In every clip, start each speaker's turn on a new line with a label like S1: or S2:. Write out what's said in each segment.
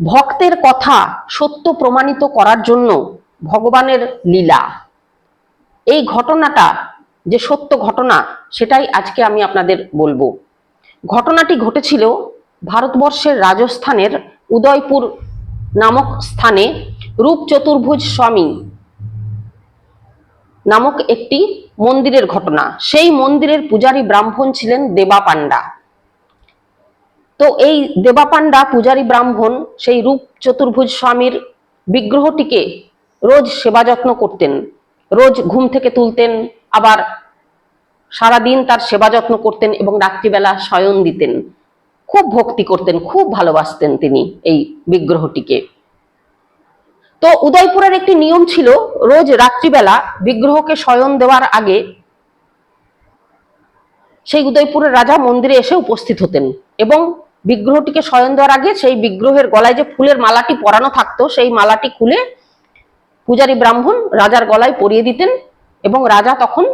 S1: ভক্তের কথা সত্য প্রমাণিত করার জন্য ভগবানের লীলা। এই ঘটনাটা যে সত্য ঘটনা, সেটাই আজকে আমি আপনাদের বলব। ঘটনাটি ঘটেছিল ভারতবর্ষের রাজস্থানের উদয়পুর নামক স্থানে রূপ চতুর্ভুজ স্বামী নামক একটি মন্দিরের ঘটনা। সেই মন্দিরের পূজারী ব্রাহ্মণ ছিলেন দেবা পাণ্ডা। তো এই দেবাপান্ডা পূজারী ব্রাহ্মণ সেই রূপ চতুর্ভুজ স্বামীর বিগ্রহটিকে রোজ সেবা যত্ন করতেন, রোজ ঘুম থেকে তুলতেন, আবার সারাদিন তার সেবা যত্ন করতেন এবং রাত্রিবেলা শয়ন দিতেন। খুব ভক্তি করতেন, খুব ভালোবাসতেন তিনি এই বিগ্রহটিকে। তো উদয়পুরের একটি নিয়ম ছিল, রোজ রাত্রিবেলা বিগ্রহকে শয়ন দেওয়ার আগে সেই উদয়পুরের রাজা মন্দিরে এসে উপস্থিত হতেন এবং বিগ্রহটিকে শয়ন দেওয়ার আগে সেই বিগ্রহের গলায় যে ফুলের মালাটি পরানো থাকতো, সেই মালাটি খুলে পূজারী ব্রাহ্মণ রাজার গলায় পরিয়ে দিতেন এবং রাজা তখন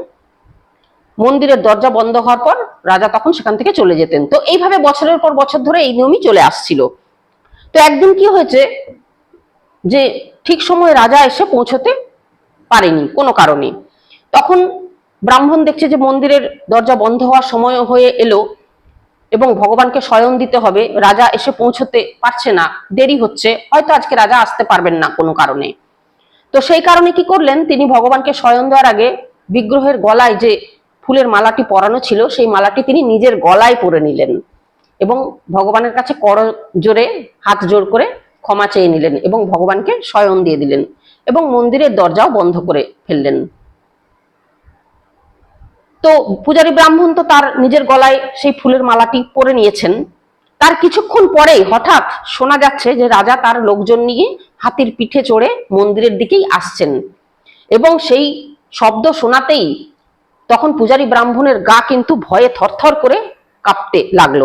S1: মন্দিরের দরজা বন্ধ হওয়ার পর রাজা তখন সেখান থেকে চলে যেতেন। তো এইভাবে বছরের পর বছর ধরে এই নিয়মই চলে আসছিল। তো একদিন কি হয়েছে যে ঠিক সময়ে রাজা এসে পৌঁছতে পারেনি কোনো কারণে। তখন ব্রাহ্মণ দেখছে যে মন্দিরের দরজা বন্ধ হওয়ার সময় হয়ে এলো। এবং ভগবানকে শয়ন দিতে হবে। রাজা এসে পৌঁছতে পারছে না। দেরি হচ্ছে। হয়তো আজকে রাজা আসতে পারবেন না কোনো কারণে। তো সেই কারণে কি করলেন? তিনি ভগবানকে শয়ন দেওয়ার আগে বিগ্রহের গলায় যে ফুলের মালাটি পরানো ছিল, সেই মালাটি তিনি নিজের গলায় পরে নিলেন এবং ভগবানের কাছে কর জোরে, হাত জোর করে ক্ষমা চেয়ে নিলেন এবং ভগবানকে শয়ন দিয়ে দিলেন এবং মন্দিরের দরজাও বন্ধ করে ফেললেন। তো পূজারী ব্রাহ্মণ তো তার নিজের গলায় সেই ফুলের মালাটি পরে নিয়েছেন। তার কিছুক্ষণ পরেই হঠাৎ শোনা যাচ্ছে যে রাজা তার লোকজন নিয়ে হাতির পিঠে চড়ে মন্দিরের দিকেই আসছেন এবং সেই শব্দ শোনাতেই তখন পূজারী ব্রাহ্মণের গা কিন্তু ভয়ে থরথর করে কাঁপতে লাগল।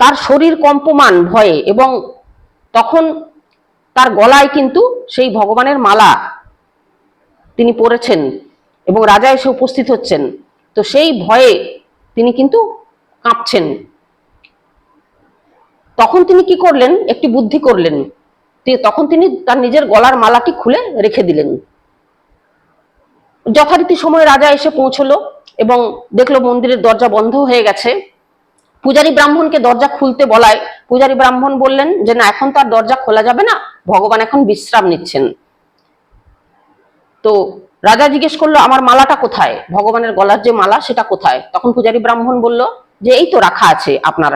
S1: তার শরীর কম্পমান ভয়ে এবং তখন তার গলায় কিন্তু সেই ভগবানের মালা তিনি পরেছেন। এবং রাজা এসে উপস্থিত হচ্ছেন। তো সেই ভয়ে তিনি কিন্তু কাঁপছেন। তখন তিনি কি করলেন? একটি বুদ্ধি করলেন। তখন তিনি তার নিজের গলার মালাটি খুলে রেখে দিলেন। যথারীতি সময় রাজা এসে পৌঁছলো এবং দেখল মন্দিরের দরজা বন্ধ হয়ে গেছে। পূজারী ব্রাহ্মণকে দরজা খুলতে বলায় পূজারী ব্রাহ্মণ বললেন যে, না, এখন তার দরজা খোলা যাবে না। ভগবান এখন বিশ্রাম নিচ্ছেন। তো রাজা জিজ্ঞেস করল, আমার মালাটা কোথায়? ভগবানের গলার যে মালা, সেটা কোথায়? তখন পূজারী ব্রাহ্মণ বলল, যে এই তো রাখা আছে আপনার,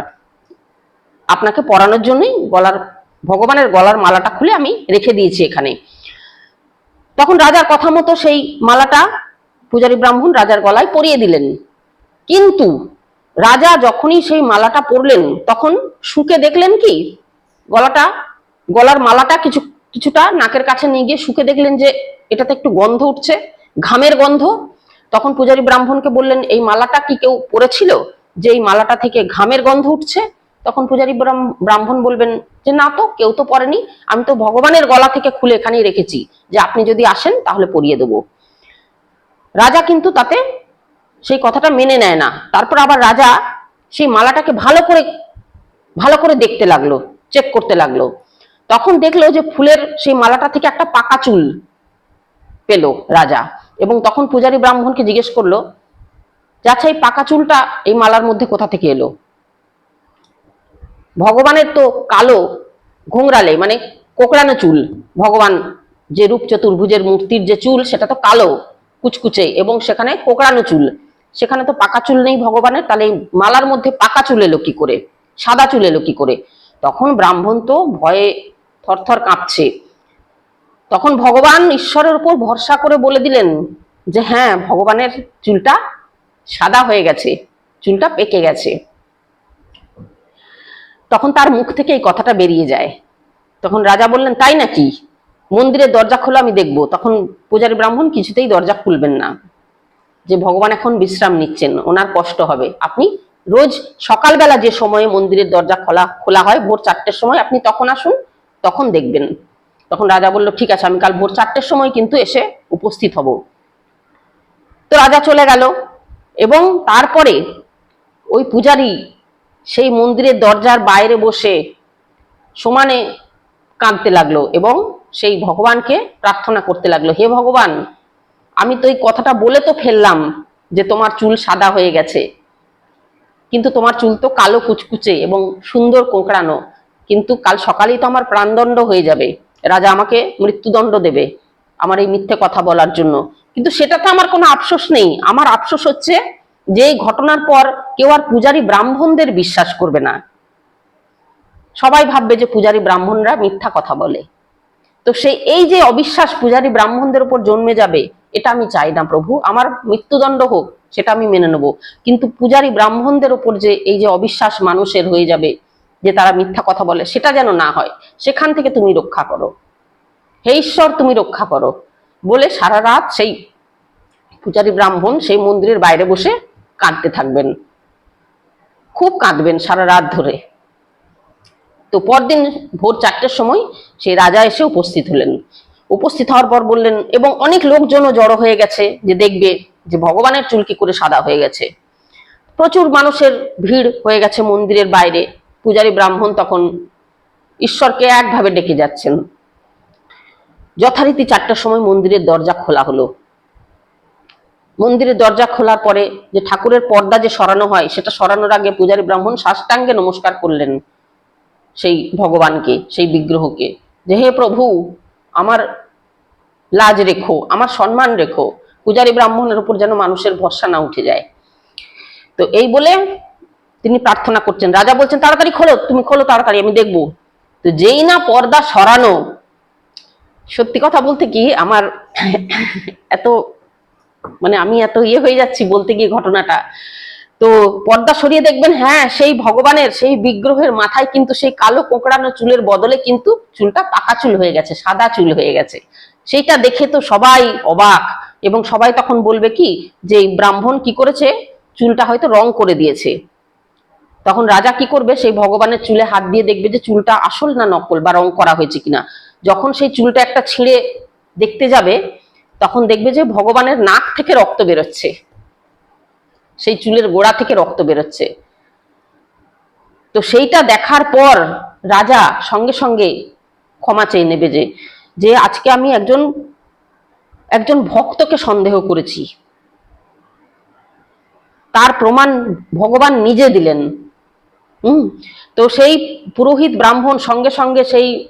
S1: আপনাকে পরানোর জন্যই গলার, ভগবানের গলার মালাটা খুলে আমি রেখে দিয়েছি এখানে। তখন রাজার কথা মতো সেই মালাটা পূজারী ব্রাহ্মণ রাজার গলায় পরিয়ে দিলেন। কিন্তু রাজা যখনই সেই মালাটা পরলেন, তখন শুকে দেখলেন কি? গলাটা, গলার মালাটা কিছু কিছুটা নাকের কাছে নিয়ে গিয়ে শুকে দেখলেন যে এটাতে একটু গন্ধ উঠছে, ঘামের গন্ধ। তখন পূজারী ব্রাহ্মণকে বললেন, এই মালাটা কি কেউ পরেছিল যে এই মালাটা থেকে ঘামের গন্ধ উঠছে? তখন পূজারী ব্রাহ্মণ বলবেন, যে না তো, কেউ তো পরেনি। আমি তো ভগবানের গলা থেকে খুলে এখানেই রেখেছি। যে আপনি যদি আসেন, তাহলে পরিয়ে দেবো। রাজা কিন্তু তাতে সেই কথাটা মেনে নেয় না। তারপর আবার রাজা সেই মালাটাকে ভালো করে ভালো করে দেখতে লাগল চেক করতে লাগল। তখন দেখল যে ফুলের সেই মালাটা থেকে একটা পাকা চুল পেল রাজা। এবং তখন পূজারী ব্রাহ্মণকে জিজ্ঞেস করল, যে আচ্ছা এই পাকা চুলটা এই মালার মধ্যে কোথা থেকে এলো? ভগবানের তো কালো ঘুংরালে মানে কোকড়ানো চুল, ভগবান যে রূপ চতুর্ভুজের মূর্তির যে চুল, সেটা তো কালো কুচকুচে, এবং সেখানে কোকড়ানো চুল। সেখানে তো পাকা চুল নেই ভগবানের, তাহলে এই মালার মধ্যে পাকা চুল এলো কি করে? সাদা চুল এলো কি করে? তখন ব্রাহ্মণ তো ভয়ে থরথর কাঁপছে। তখন ভগবান ঈশ্বরের উপর ভরসা করে বলে দিলেন যে হ্যাঁ ভগবানের চুলটা সাদা হয়ে গেছে, চুলটা পেকে গেছে। তখন তার মুখ থেকে এই কথাটা বেরিয়ে যায়। তখন রাজা বললেন, তাই নাকি? মন্দিরের দরজা খোলো, আমি দেখব। তখন পূজারী ব্রাহ্মণ কিছুতেই দরজা খুলবেন না। যে ভগবান এখন বিশ্রাম নিচ্ছেন, ওনার কষ্ট হবে। আপনি রোজ সকালবেলা যে সময়ে মন্দিরের দরজা খোলা খোলা হয়, ভোর চারটের সময় আপনি তখন আসুন তখন দেখবেন। তখন রাজা বলল, ঠিক আছে, আমি কাল ভোর চারটের সময় কিন্তু এসে উপস্থিত হব। তো রাজা চলে গেল এবং তারপরে ওই পূজারী সেই মন্দিরের দরজার বাইরে বসে সমানে কাঁদতে লাগল এবং সেই ভগবানকে প্রার্থনা করতে লাগল, হে ভগবান, আমি তো এই কথাটা বলে তো ফেললাম যে তোমার চুল সাদা হয়ে গেছে, কিন্তু তোমার চুল তো কালো কুচকুচে এবং সুন্দর কোঁকড়ানো। কিন্তু কাল সকালেই তো আমার প্রাণদণ্ড হয়ে যাবে। রাজা আমাকে মৃত্যুদণ্ড দেবে আমার এই মিথ্যে কথা বলার জন্য। কিন্তু সেটাতে আমার কোনো আফসোস নেই। আমার আফসোস হচ্ছে যে এই ঘটনার পর কেউ আর পূজারী ব্রাহ্মণদের বিশ্বাস করবে না। সবাই ভাববে যে পূজারী ব্রাহ্মণরা মিথ্যা কথা বলে। তো সেই এই যে অবিশ্বাস পূজারী ব্রাহ্মণদের উপর জন্মে যাবে, এটা আমি চাই না প্রভু। আমার মৃত্যুদণ্ড হোক, সেটা আমি মেনে নেব। কিন্তু পূজারী ব্রাহ্মণদের উপর যে এই যে অবিশ্বাস মানুষের হয়ে যাবে যে তারা মিথ্যা কথা বলে, সেটা যেন না হয়। সেখান থেকে তুমি রক্ষা করো। হে ঈশ্বর, তুমি রক্ষা করো। বলে সারা রাত সেই পূজারী ব্রাহ্মণ সেই মন্দিরের বাইরে বসে কাঁদতে থাকবেন। খুব কাঁদবেন সারা রাত ধরে। তো পরদিন ভোর চারটের সময় সেই রাজা এসে উপস্থিত হলেন। উপস্থিত হওয়ার পর বললেন, এবং অনেক লোকজনও জড়ো হয়ে গেছে যে দেখবে যে ভগবানের চুল কি করে সাদা হয়ে গেছে। প্রচুর মানুষের ভিড় হয়ে গেছে মন্দিরের বাইরে। পূজারী ব্রাহ্মণ তখন ঈশ্বরকে একভাবে ডেকে যাচ্ছেন। যথারীতি চারটার সময় মন্দিরের দরজা খোলা হলো। মন্দিরের দরজা খোলার পরে যে ঠাকুরের পর্দা যে সরানো হয়, সেটা সরানোর আগে পূজারী ব্রাহ্মণ সাষ্টাঙ্গে নমস্কার করলেন সেই ভগবানকে, সেই বিগ্রহকে যে, হে প্রভু, আমার লাজ রেখো, আমার সম্মান রেখো। পূজারী ব্রাহ্মণের উপর যেন মানুষের ভরসা না উঠে যায়। তো এই বলে তিনি প্রার্থনা করছেন, রাজা বলছেন, তাড়াতাড়ি খোলো, তুমি খোলো তাড়াতাড়ি, আমি দেখব। তো যেই না পর্দা সরানো, সত্যি কথা বলতে কি, আমার এত মানে আমি এত ইয়ে হয়ে যাচ্ছি বলতে গিয়ে ঘটনাটা। তো পর্দা সরিয়ে দেখবেন হ্যাঁ সেই ভগবানের, সেই বিগ্রহের মাথায় কিন্তু সেই কালো কোঁকড়ানো চুলের বদলে কিন্তু চুলটা পাকা চুল হয়ে গেছে, সাদা চুল হয়ে গেছে। সেইটা দেখে তো সবাই অবাক, এবং সবাই তখন বলবে কি, যে ব্রাহ্মণ কি করেছে? চুলটা হয়তো রং করে দিয়েছে। তখন রাজা কি করবে? সেই ভগবানের চুলে হাত দিয়ে দেখবে যে চুলটা আসল না নকল বা রং করা হয়েছে কিনা। যখন সেই চুলটা একটা ছিঁড়ে দেখতে যাবে, তখন দেখবে যে ভগবানের নাক থেকে রক্ত বেরোচ্ছে। সেই চুলের গোড়া থেকে রক্ত বেরোচ্ছে। তো সেইটা দেখার পর রাজা সঙ্গে সঙ্গে ক্ষমা চেয়ে নেবে যে যে আজকে আমি একজন একজন ভক্তকে সন্দেহ করেছি। তার প্রমাণ ভগবান নিজে দিলেন। হুম? তো সেই পুরোহিত ব্রাহ্মণ সঙ্গে সঙ্গে সেই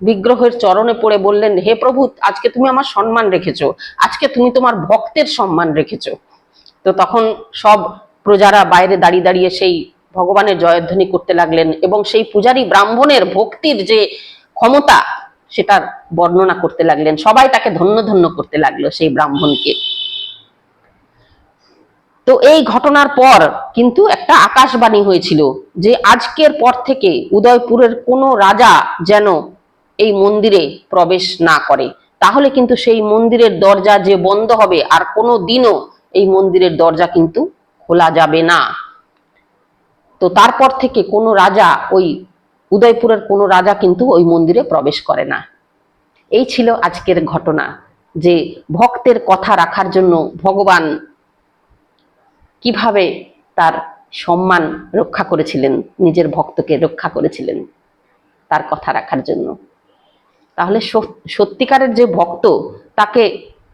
S1: বিগ্রহের চরণে পড়ে বললেন, হে প্রভু, আজকে তুমি আমার সম্মান রেখেছো। আজকে তুমি তোমার ভক্তের সম্মান রেখেছো। তো তখন সব প্রজারা বাইরে দাঁড়িয়ে দাঁড়িয়ে সেই ভগবানের জয়ধ্বনি করতে লাগলেন এবং সেই পূজারী ব্রাহ্মণের ভক্তির যে ক্ষমতা, সেটার বর্ণনা করতে লাগলেন। সবাই তাকে ধন্য ধন্য করতে লাগল সেই ব্রাহ্মণকে। তো এই ঘটনার পর কিন্তু একটা আকাশবাণী হয়েছিল যে আজকের পর থেকে উদয়পুরের কোনো রাজা যেন এই মন্দিরে প্রবেশ না করে। তাহলে কিন্তু সেই মন্দিরের দরজা যে বন্ধ হবে আর কোনো দিনও এই মন্দিরের দরজা কিন্তু খোলা যাবে না। তো তারপর থেকে কোনো রাজা ওই উদয়পুরের কোনো রাজা কিন্তু ওই মন্দিরে প্রবেশ করে না। এই ছিল আজকের ঘটনা যে ভক্তের কথা রাখার জন্য ভগবান কীভাবে তার সম্মান রক্ষা করেছিলেন, নিজের ভক্তকে রক্ষা করেছিলেন তার কথা রাখার জন্য? তাহলে সত্যিকারের যে ভক্ত, তাকে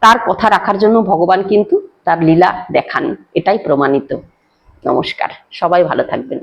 S1: তার কথা রাখার জন্য ভগবান কিন্তু তার লীলা দেখান, এটাই প্রমাণিত। নমস্কার, সবাই ভালো থাকবেন।